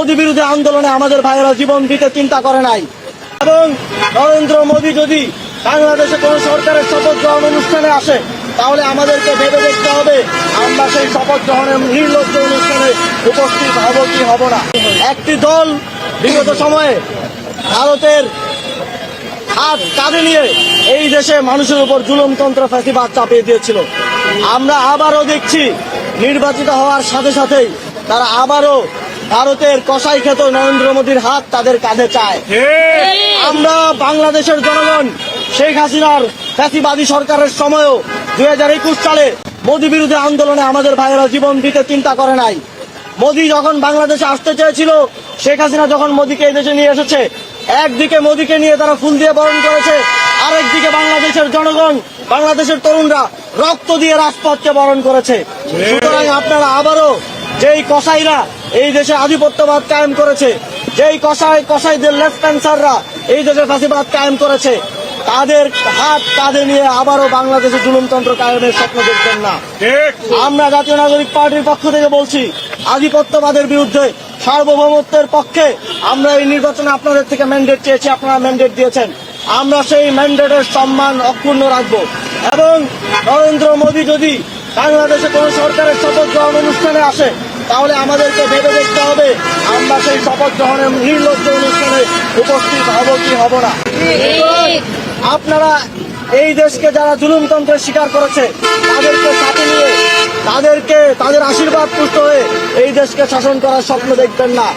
মোদী বিরোধী আন্দোলনে আমাদের ভাইয়েরা জীবন দিতে চিন্তা করে নাই। এবং নরেন্দ্র মোদী যদি বাংলাদেশে কোন সরকারের শপথ গ্রহণ অনুষ্ঠানে আসে, তাহলে আমাদেরকে ভেবে দেখতে হবে, আমরা সেই শপথ গ্রহণের নির্লজ্জ অনুষ্ঠানে উপস্থিত হব কি হব না। একটি দল বিগত সময়ে ভারতের হাত কাঁধে নিয়ে এই দেশে মানুষের উপর জুলুমতন্ত্র ফ্যাসিবাদ চাপিয়ে দিয়েছিল। আমরা আবারও দেখছি, নির্বাচিত হওয়ার সাথে সাথেই তারা আবারও ভারতের কসাই খেত নরেন্দ্র মোদীর হাত তাদের কাঁধে চায়। আমরা বাংলাদেশের জনগণ শেখ হাসিনার ফ্যাসিবাদী সরকারের সময়ও দুই হাজার একুশ সালে মোদী বিরোধী আন্দোলনে আমাদের ভাইয়েরা জীবন দিতে চিন্তা করে নাই। মোদী যখন বাংলাদেশে আসতে চেয়েছিল শেখ হাসিনা যখন মোদীকে এই দেশে নিয়ে এসেছে একদিকে মোদীকে নিয়ে তারা ফুল দিয়ে বরণ করেছে আরেকদিকে বাংলাদেশের জনগণ বাংলাদেশের তরুণরা রক্ত দিয়ে রাজপথকে বরণ করেছে। সুতরাং আপনারা আবারও যেই কসাইরা এই দেশে আধিপত্যবাদ কায়েম করেছে। যেই কসাই কসাইদের লেফটেন্সাররা এই দেশে ফাঁসিবাদ কায়েম করেছে। তাদের হাত কাঁধে নিয়ে আবারও বাংলাদেশে জুলুমতন্ত্র কায়েমের স্বপ্ন দেখবেন না। আমরা জাতীয় নাগরিক পার্টির পক্ষ থেকে বলছি আধিপত্যবাদের বিরুদ্ধে সার্বভৌমত্বের পক্ষে আমরা এই নির্বাচনে আপনাদের থেকে ম্যান্ডেট চেয়েছি আপনারা ম্যান্ডেট দিয়েছেন। আমরা সেই ম্যান্ডেটের সম্মান অক্ষুণ্ণ রাখব। এবং নরেন্দ্র মোদী যদি বাংলাদেশে কোন সরকারের শপথ গ্রহণ অনুষ্ঠানে আসে তাহলে আমাদেরকে ভেবে দেখতে হবে, আমরা সেই শপথ গ্রহণের নির্লজ্জ অনুষ্ঠানে উপস্থিত হব কি হব না। আপনারা এই দেশকে যারা জুলুমতন্ত্রের শিকার করেছে, তাদেরকে সাথে নিয়ে, তাদেরকে, তাদের আশীর্বাদ পুষ্ট হয়ে এই দেশকে শাসন করার স্বপ্ন দেখবেন না।